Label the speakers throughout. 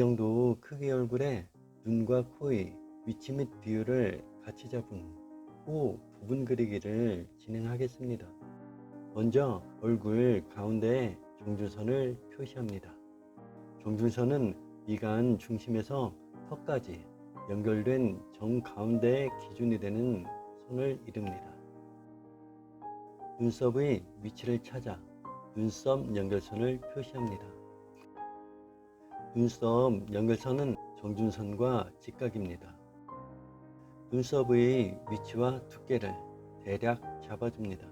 Speaker 1: 정도 크기의 얼굴에 눈과 코의 위치 및 비율을 같이 잡은 후 부분 그리기를 진행하겠습니다. 먼저 얼굴 가운데에 종준선을 표시합니다. 종준선은 미간 중심에서 턱까지 연결된 정 가운데의 기준이 되는 선을 이룹니다. 눈썹의 위치를 찾아 눈썹 연결선을 표시합니다. 눈썹 연결선은 정준선과 직각입니다. 눈썹의 위치와 두께를 대략 잡아줍니다.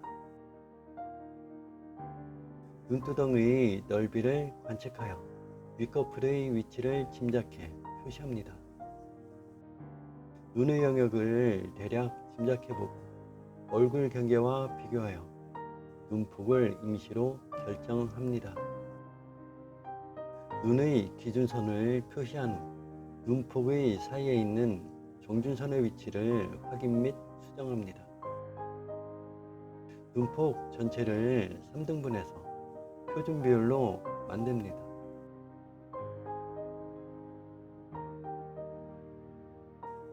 Speaker 1: 눈두덩의 넓이를 관측하여 윗꺼풀의 위치를 짐작해 표시합니다. 눈의 영역을 대략 짐작해보고 얼굴 경계와 비교하여 눈폭을 임시로 결정합니다. 눈의 기준선을 표시한 후 눈폭의 사이에 있는 정준선의 위치를 확인 및 수정합니다. 눈폭 전체를 3등분해서 표준 비율로 만듭니다.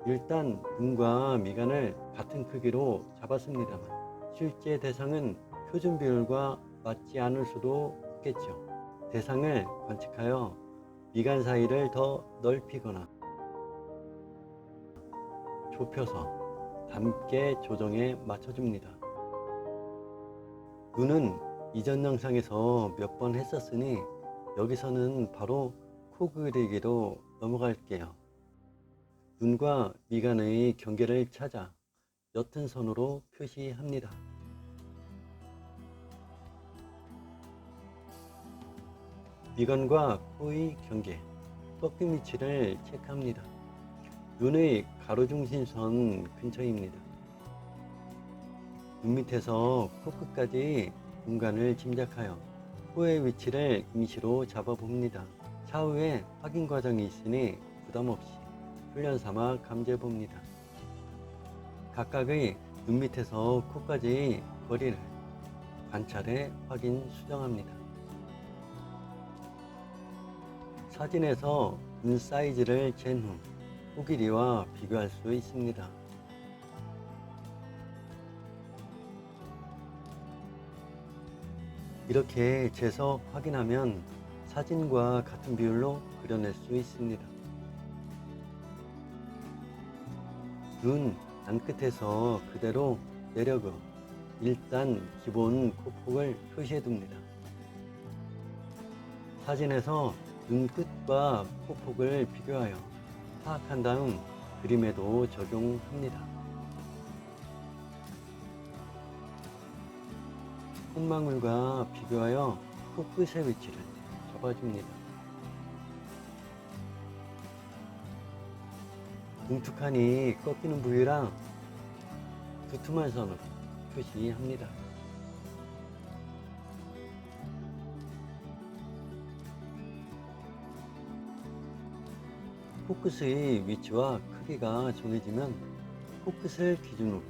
Speaker 1: 일단 눈과 미간을 같은 크기로 잡았습니다만 실제 대상은 표준 비율과 맞지 않을 수도 있겠죠. 대상을 관측하여 미간 사이를 더 넓히거나 좁혀서 닮게 조정해 맞춰줍니다. 눈은 이전 영상에서 몇 번 했었으니 여기서는 바로 코 그리기로 넘어갈게요. 눈과 미간의 경계를 찾아 옅은 선으로 표시합니다. 미간과 코의 경계, 꺾임 위치를 체크합니다. 눈의 가로중심선 근처입니다. 눈 밑에서 코끝까지 공간을 짐작하여 코의 위치를 임시로 잡아봅니다. 차후에 확인 과정이 있으니 부담 없이 훈련 삼아 감지해 봅니다. 각각의 눈 밑에서 코까지 거리를 관찰해 확인 수정합니다. 사진에서 눈 사이즈를 잰 후 코길이와 비교할 수 있습니다. 이렇게 재서 확인하면 사진과 같은 비율로 그려낼 수 있습니다. 눈 안끝에서 그대로 내려그 일단 기본 코폭을 표시해 둡니다. 사진에서 눈 끝과 코폭을 비교하여 파악한 다음 그림에도 적용합니다. 콧망울과 비교하여 코끝의 위치를 잡아줍니다. 뭉툭하니 꺾이는 부위랑 두툼한 선으로 표시합니다. 코끝의 위치와 크기가 정해지면 코끝을 기준으로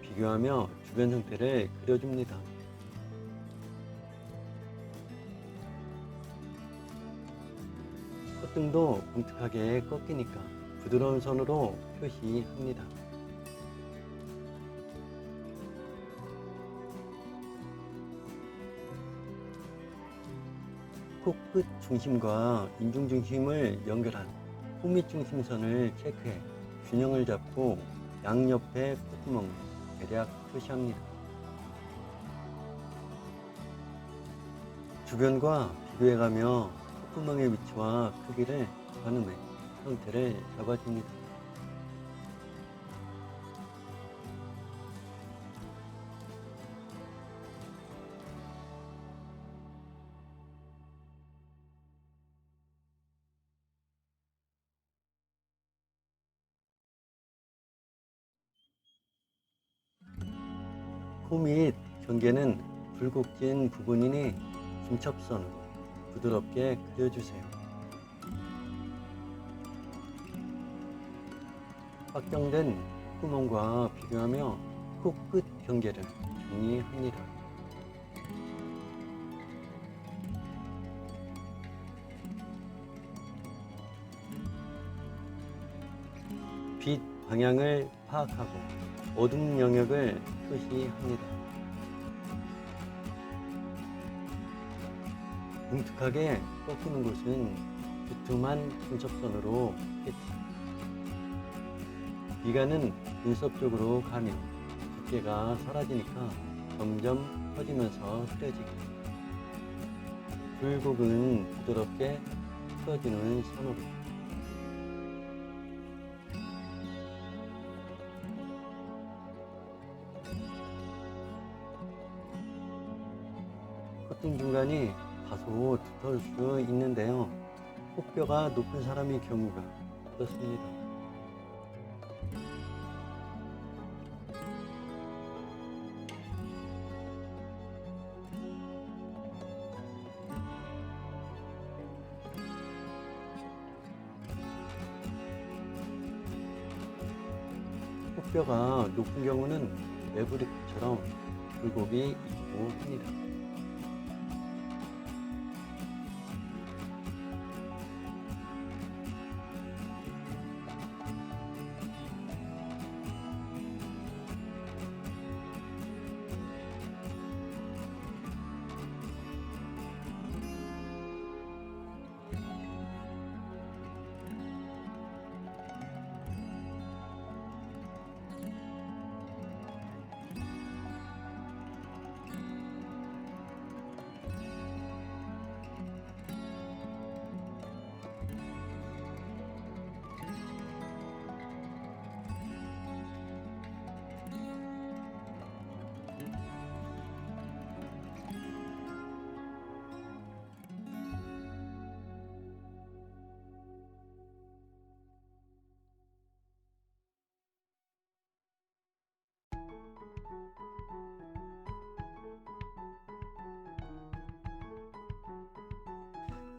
Speaker 1: 비교하며 주변 형태를 그려줍니다. 콧등도 뭉툭하게 꺾이니까 부드러운 선으로 표시합니다. 코끝 중심과 인중 중심을 연결한 코밑 중심선을 체크해 균형을 잡고 양옆의 콧구멍을 대략 표시합니다. 주변과 비교해가며 콧구멍의 위치와 크기를 가늠해 형태를 잡아줍니다. 코 및 경계는 굴곡 진 부분이니 중첩선으로 부드럽게 그려주세요. 확정된 콧구멍과 비교하며 코끝 경계를 정리합니다. 빛 방향을 파악하고 어둠 영역을 표시합니다. 뭉툭하게 꺾이는 곳은 두툼한 중첩선으로 끝이. 미간은 눈썹 쪽으로 가며 두께가 사라지니까 점점 커지면서 흐려지기. 굴곡은 부드럽게 풀어지는 선으로. 콧등 중간이 다소 두터울 수 있는데요. 코뼈가 높은 사람의 경우가 그렇습니다. 코뼈가 높은 경우는 매부리처럼 굴곡이 있고 합니다.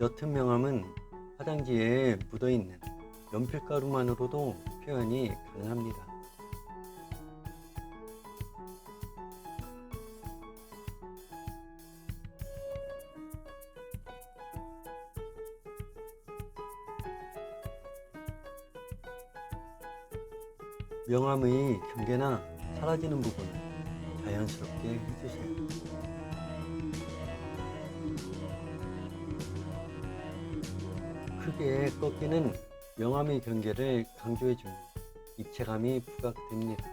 Speaker 1: 옅은 명암은 화장지에 묻어있는 연필가루만으로도 표현이 가능합니다. 명암의 경계나 사라지는 부분을 자연스럽게 해주세요. 크게 꺾이는 명암의 경계를 강조해주면 입체감이 부각됩니다.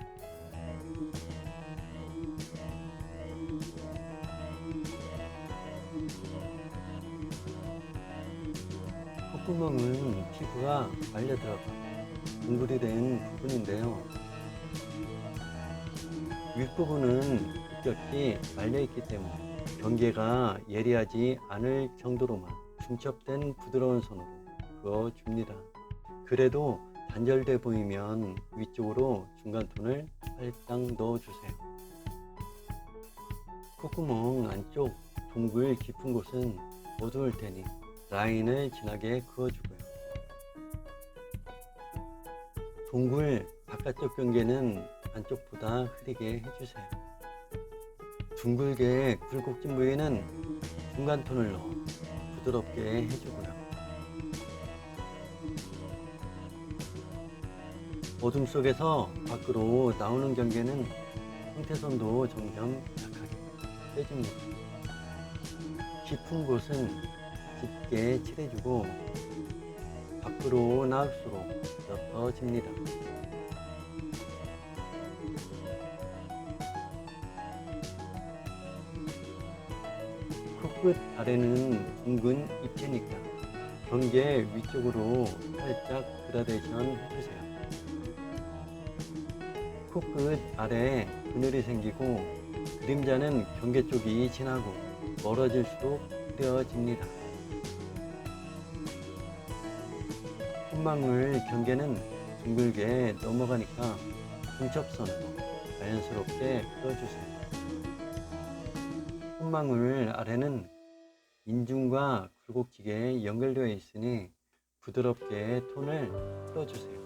Speaker 1: 콧구멍은 피부가 말려 들어가 둥글이 된 부분인데요. 윗부분은 급격히 말려있기 때문에 경계가 예리하지 않을 정도로만 중첩된 부드러운 손으로 그어줍니다. 그래도 단절돼 보이면 위쪽으로 중간 톤을 살짝 넣어주세요. 콧구멍 안쪽 동글 깊은 곳은 어두울 테니 라인을 진하게 그어주고요. 동굴 바깥쪽 경계는 안쪽보다 흐리게 해주세요. 둥글게 굴곡진 부위는 중간 톤을 넣어 부드럽게 해주고요. 어둠 속에서 밖으로 나오는 경계는 형태선도 점점 약하게 빼줍니다. 깊은 곳은 짙게 칠해주고 밖으로 나올수록 옅어집니다. 코끝 아래는 둥근 입체니까 경계 위쪽으로 살짝 그라데이션 해주세요. 코끝 아래에 그늘이 생기고 그림자는 경계 쪽이 진하고 멀어질수록 흐려집니다. 콧망울 경계는 둥글게 넘어가니까 중첩선으로 자연스럽게 풀어주세요. 콧망울 아래는 인중과 굴곡지게 연결되어 있으니 부드럽게 톤을 풀어주세요.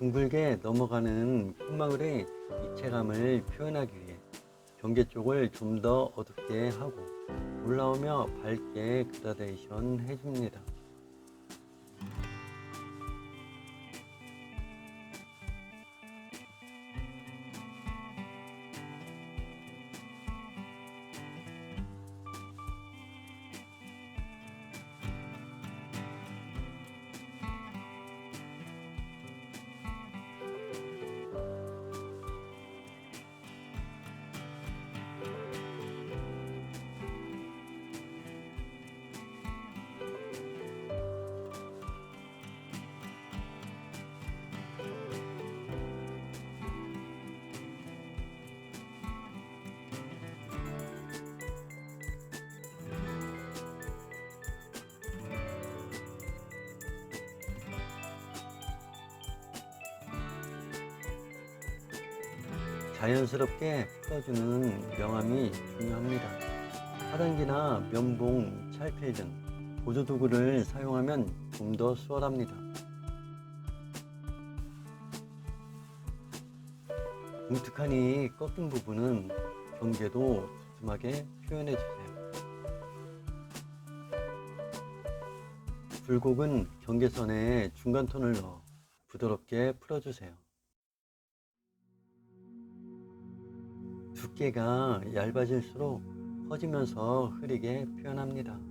Speaker 1: 둥글게 넘어가는 콧망울의 입체감을 표현하기 위해 경계 쪽을 좀 더 어둡게 하고 올라오며 밝게 그라데이션 해줍니다. 자연스럽게 풀어주는 명암이 중요합니다. 하단기나 면봉, 찰필 등 보조도구를 사용하면 좀 더 수월합니다. 뭉툭하니 꺾인 부분은 경계도 두툼하게 표현해 주세요. 굴곡은 경계선에 중간 톤을 넣어 부드럽게 풀어주세요. 두께가 얇아질수록 퍼지면서 흐리게 표현합니다.